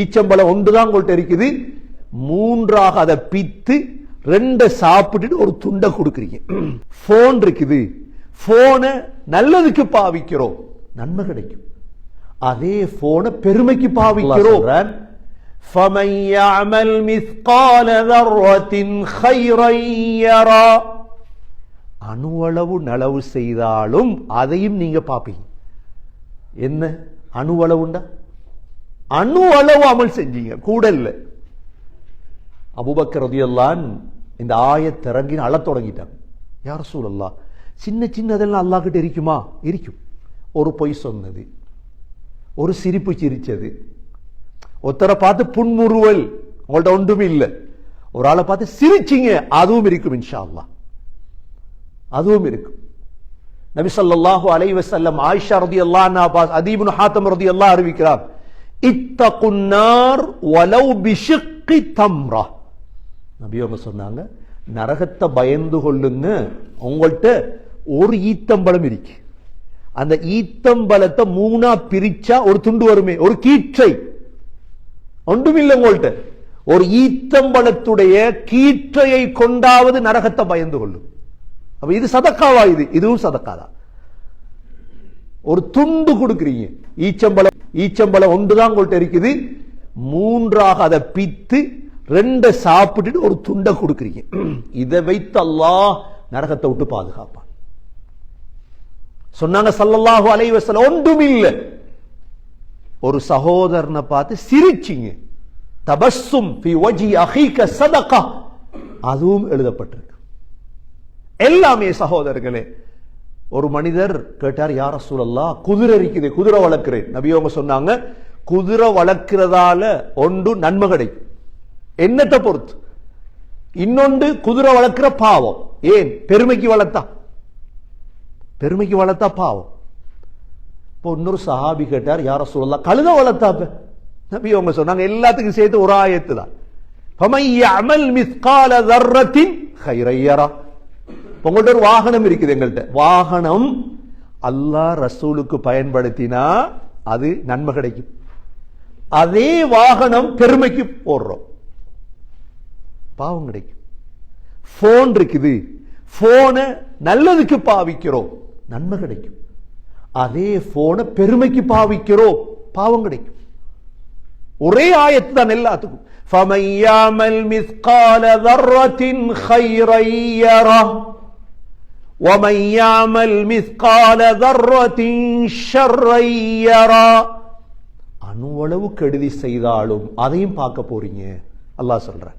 ஈச்சம்பழம் ஒன்றுதான் உங்கள்கிட்ட இருக்குது மூன்றாக அதை பித்து ரெண்டை சாப்பிட்டுட்டு ஒரு துண்டை கொடுக்குறீங்க போன் இருக்குது போனை நல்லதுக்கு பாவிக்கிறோம் நன்மை கிடைக்கும் அதே போனை பெருமைக்கு பாவிக்கிறோம் فمن يعمل مثقال ذرة خيرا يرى அணுவளவு நலவு செய்தாலும் அதையும் நீங்க பாப்பீங்க என்ன அணுவளவுண்டா அணு அளவு அமல் செஞ்சீங்க. கூட இல்லை. அபுபக்கர் ரதியல்லான் இந்த ஆயத் இறங்கின்னு அழத் தொடங்கிட்டாங்க. யார் சூழல்லா சின்ன சின்னதெல்லாம் அல்லாஹ் கிட்ட இருக்குமா? இருக்கும். ஒரு பொய் சொன்னது. ஒரு சிரிப்பு சிரிச்சது. ஒருத்தரை பார்த்து புன்முறுவல். உங்கள்ட்ட ஒன்றுமே இல்லை. ஒரு ஆளை பார்த்து சிரிச்சிங்க. அதுவும் இருக்கும் இன்ஷா அல்லாஹ் அதுவும் இருக்கும். நபி ஸல்லல்லாஹு அலைஹி ஆயிஷா ரதி அல்லா அதீபுன் ஹாத்தம் ரலியல்லாஹு அறிவிக்கிறார். இத்தகுன் நார் வலவ் தம்ரா. நபி அவங்க சொன்னாங்க நரகத்தை பயந்து கொள்ளுங்க உங்கள்கிட்ட ஒரு ஈத்தம்பலம் இருக்கு. அந்த ஈத்தம்பலத்தை மூணா பிரிச்சா ஒரு துண்டு வருமே ஒரு கீற்றை. ஒன்றுமில்லை உங்கள்கிட்ட ஒரு ஈத்தம்பலத்துடைய கீற்றையை கொண்டாவது நரகத்தை பயந்து கொள்ளும். அப்ப இது சதக்காவா இது? இதுவும் சதக்காதான். ஒரு துண்டு கொடுக்குறீங்க. ஈச்சம்பழம் ஒன்றுதான் உங்கள்கிட்ட இருக்குது. மூன்றாக அதை பித்து ரெண்டை சாப்பிட்டுட்டு ஒரு துண்டை கொடுக்குறீங்க. இதை வைத்து அல்லாஹ் நரகத்தை விட்டு பாதுகாப்பான். சொன்னாங்க சல்லல்லாஹு அலைவசல ஒன்றும் இல்லை. ஒரு சகோதரனை பார்த்து சிரிச்சிங்க. தபஸ்ஸும் சதகா. அதுவும் எழுதப்பட்டிருக்கு. எல்லாமே சகோதரர்களே ஒரு மனிதர் கேட்டார் யார சூழல்லா குதிரை இருக்குது குதிரை வளர்க்கிறேன். நபியவங்க சொன்னாங்க குதிரை வளர்க்கிறதால ஒன்று நன்மை கிடைக்கும். என்னத்தை பொறுத்து? இன்னொன்று குதிரை வளர்க்கிற பாவம். ஏன்? பெருமைக்கு வளர்த்தா? பெருமைக்கு வளர்த்தா பாவம். இப்போ இன்னொரு சஹாபி கேட்டார் யார சூழல்லா கழுத வளர்த்தாப்ப நபி அவங்க சொன்னாங்க எல்லாத்துக்கும் சேர்த்து ஒரு ஆயத்து தான் அமல் மிஸ்கால தர்ரத்தின் ஹைரையரா உங்கள்ட்ட ஒரு வாகனம் இருக்குது எங்கள்கிட்ட வாகனம் அல்லாஹ் ரசூலுக்கு பயன்படுத்தினா அது நன்மை கிடைக்கும் அதே வாகனம் பெருமைக்கு போடுறோம் பாவம் கிடைக்கும் போன் இருக்குது போனை நல்லதுக்கு பாவிக்கிறோம் நன்மை கிடைக்கும் அதே போனை பெருமைக்கு பாவிக்கிறோம் பாவம் கிடைக்கும் ஒரே ஆயத்து தான் எல்லாத்துக்கும் فَمَن يَعْمَلْ مِثْقَالَ ذَرَّةٍ خَيْرًا يَرَهُ وَمَن يَعْمَلْ مِثْقَالَ ذَرَّةٍ شَرًّا يَرَهُ அணுவளவு கெடுதி செய்தாலும் அதையும் பார்க்க போறீங்க அல்லாஹ் சொல்றான்